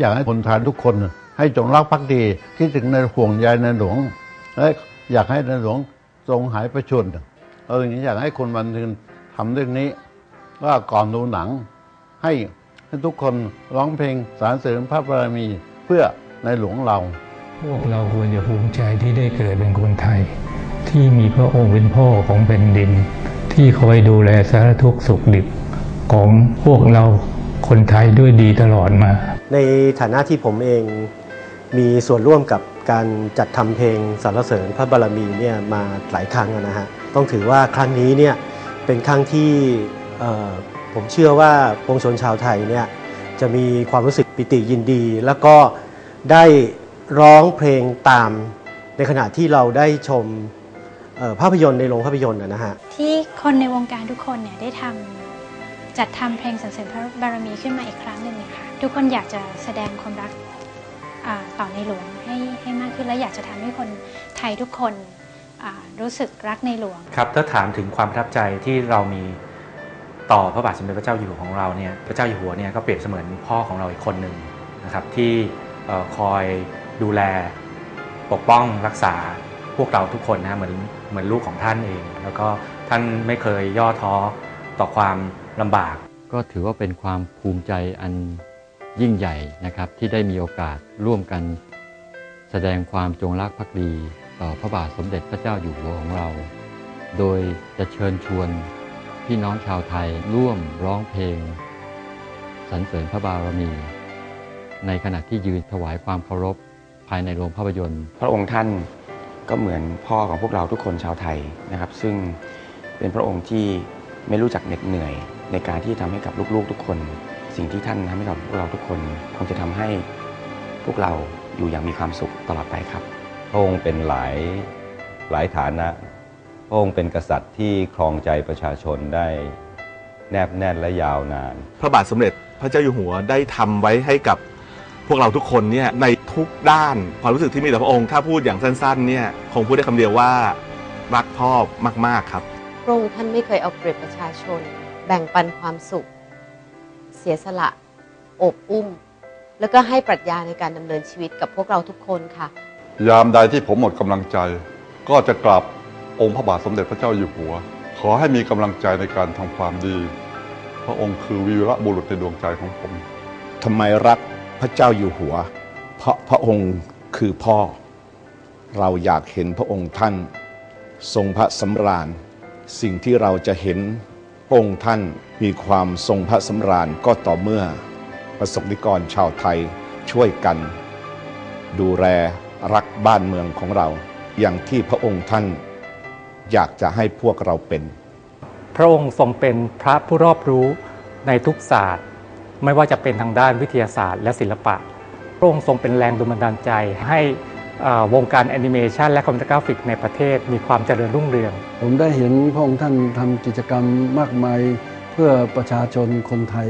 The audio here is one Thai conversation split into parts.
อยากให้คนไทยทุกคน ให้จงรักภักดีคิดถึงในห่วงใยในหลวงและอยากให้ในหลวงทรงหายประชนเอออย่างนี้อยากให้คนบันเทิงทำเรื่องนี้ ว่าก่อนดูหนัง ให้ให้ทุกคนร้องเพลงสารเสริญพระบารมีเพื่อในหลวงเรา พวกเราควรจะภูมิใจที่ได้เกิดเป็นคนไทย ที่มีพระองค์เป็นพ่อของแผ่นดิน ที่คอยดูแลสารทุกข์สุขดิบของพวกเรา คนไทยด้วยดีตลอดมา ในฐานะที่ผมเองมีส่วนร่วมกับการจัดทำเพลงสรรเสริญพระบารมีเนี่ยมาหลายครั้งนะฮะต้องถือว่าครั้งนี้เนี่ยเป็นครั้งที่เอ่อผมเชื่อว่าปวงชนชาวไทยเนี่ยจะมีความรู้สึกปิติยินดี แล้วก็ได้ร้องเพลงตามในขณะที่เราได้ชมเอ่อภาพยนตร์ในโรงภาพยนตร์นะนะฮะที่คนในวงการทุกคนเนี่ยได้ทำ จัดทำเพลงสรรเสริญพระบารมีขึ้นมาอีกครั้งหนึ่งเนี่ยค่ะทุกคนอยากจะแสดงความรักต่อในหลวงให้ให้มากขึ้นและอยากจะทำให้คนไทยทุกคนรู้สึกรักในหลวงครับถ้าถามถึงความประทับใจที่เรามีต่อพระบาทสมเด็จพระเจ้าอยู่หัวของเราเนี่ยพระเจ้าอยู่หัวเนี่ยก็เปรียบเสมือนพ่อของเราอีกคนหนึ่งนะครับที่คอยดูแลปกป้องรักษาพวกเราทุกคนนะฮะเหมือนเหมือนลูกของท่านเอง แล้วก็ท่านไม่เคยย่อท้อ ต่อความลำบาก ก็ถือว่าเป็นความภูมิใจอันยิ่งใหญ่นะครับ ที่ได้มีโอกาสร่วมกันแสดงความจงรักภักดีต่อพระบาทสมเด็จพระเจ้าอยู่หัวของเรา โดยจะเชิญชวนพี่น้องชาวไทยร่วมร้องเพลงสรรเสริญพระบารมี ในขณะที่ยืนถวายความเคารพภายในโรงภาพยนตร์ พระองค์ท่านก็เหมือนพ่อของพวกเราทุกคนชาวไทยนะครับ ซึ่งเป็นพระองค์ที่ ไม่รู้จักเหน็ดเหนื่อย ในการที่ทำให้กับลูกๆทุกคน สิ่งที่ท่านทำให้กับพวกเราทุกคน คงจะทำให้พวกเราอยู่อย่างมีความสุขตลอดไปครับพระองค์เป็นหลายหลายฐานะพระองค์เป็นกษัตริย์ที่ครองใจประชาชนได้แนบแน่นและยาวนาน พระบาทสมเด็จพระเจ้าอยู่หัวได้ทำไว้ให้กับพวกเราทุกคนเนี่ยในทุกด้านความรู้สึกที่มีต่อพระองค์ถ้าพูดอย่างสั้นๆเนี่ยคงพูดได้คำเดียวว่ารักพ่อมากๆครับ พระองค์ท่านไม่เคยเอาเปรียบประชาชน แบ่งปันความสุข เสียสละอบอุ้ม แล้วก็ให้ปรัชญาในการดำเนินชีวิตกับพวกเราทุกคนค่ะ ยามใดที่ผมหมดกำลังใจ ก็จะกราบองค์พระบาทสมเด็จพระเจ้าอยู่หัว ขอให้มีกำลังใจในการทำความดี พระองค์คือวีระบุรุษในดวงใจของผมทำไมรักพระเจ้าอยู่หัว เพราะพระองค์คือพ่อ เราอยากเห็นพระองค์ท่าน ทรงพระสำราญ สิ่งที่เราจะเห็นพระองค์ท่านมีความทรงพระสำราญก็ต่อเมื่อประสบนิกรชาวไทยช่วยกัน ดูแลรักบ้านเมืองของเรา อย่างที่พระองค์ท่าน อยากจะให้พวกเราเป็น พระองค์ทรงเป็นพระผู้รอบรู้ในทุกศาสตร์ ไม่ว่าจะเป็นทางด้านวิทยาศาสตร์และศิลปะ พระองค์ทรงเป็นแรงดลบันดาลใจให้ วงการแอนิเมชันและคอมพิวเตอร์กราฟิกในประเทศมีความเจริญรุ่งเรือง ผมได้เห็นพระองค์ท่านทำกิจกรรมมากมายเพื่อประชาชนคนไทย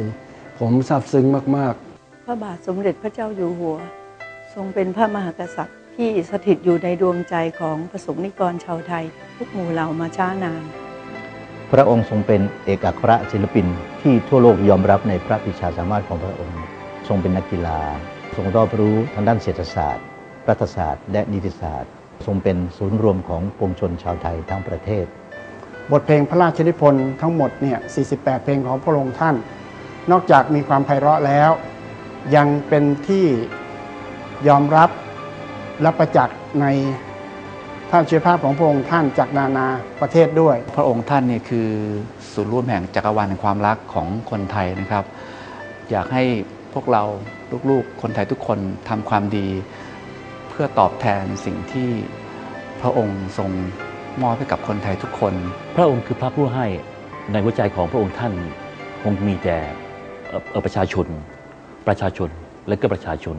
ผมซาบซึ้งมากพระบาทสมเด็จพระเจ้าอยู่หัว ทรงเป็นพระมหากษัตริย์ ที่สถิตอยู่ในดวงใจของประสงนิกรชาวไทย ทุกหมู่เหล่ามาช้านาน พระองค์ทรงเป็นเอกอัครศิลปิน ที่ทั่วโลกยอมรับในพระปรีชาสามารถของพระองค์ ทรงเป็นนักกีฬา ทรงรอบรู้ทางด้านเศรษฐศาสตร์ รัฐศาสตร์และนิติศาสตร์ ทรงเป็นศูนย์รวมของปวงชนชาวไทยทั้งประเทศ บทเพลงพระราชนิพนธ์ทั้งหมดเนี่ย 48 เพลงของพระองค์ท่าน นอกจากมีความไพเราะแล้ว ยังเป็นที่ยอมรับและประจักษ์ในพระอัจฉริยภาพของพระองค์ท่านจากนานาประเทศด้วย พระองค์ท่านเนี่ยคือศูนย์ร่วมแห่งจักรวาลแห่งความรักของคนไทยนะครับ อยากให้พวกเราลูกๆ คนไทยทุกคนทำความดี เพื่อตอบแทนสิ่งที่พระองค์ทรงมอบให้กับคนไทยทุกคน พระองค์คือพระผู้ให้ในหัวใจของพระองค์ท่านคงมีแต่ประชาชน ประชาชนและก็ประชาชน